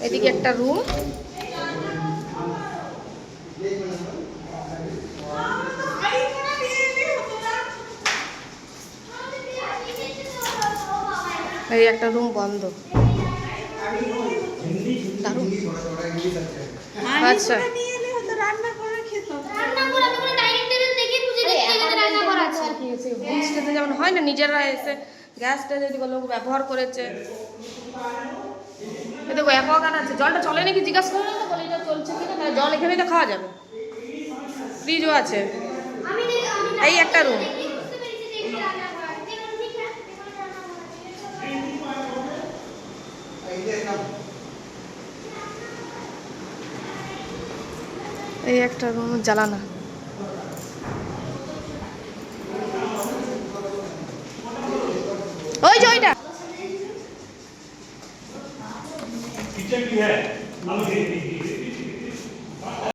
এদিকে একটা রুম এই একটা রুম বন্ধ। আচ্ছা। যেমন হয় না নিজেরা এসে গ্যাসটা যদি লোক ব্যবহার করেছে। দেখো অ্যাকোয়াগার্ড আছে জলটা চলে নাকি জিজ্ঞাসা করলাম তো বলে এটা চলছে কিনা না জল এখানেই তো খাওয়া যাবে। ফ্রিজও আছে। এই একটা রুম এই একটা রুম জ্বালানা। ওই যে ওইটা किचन भी है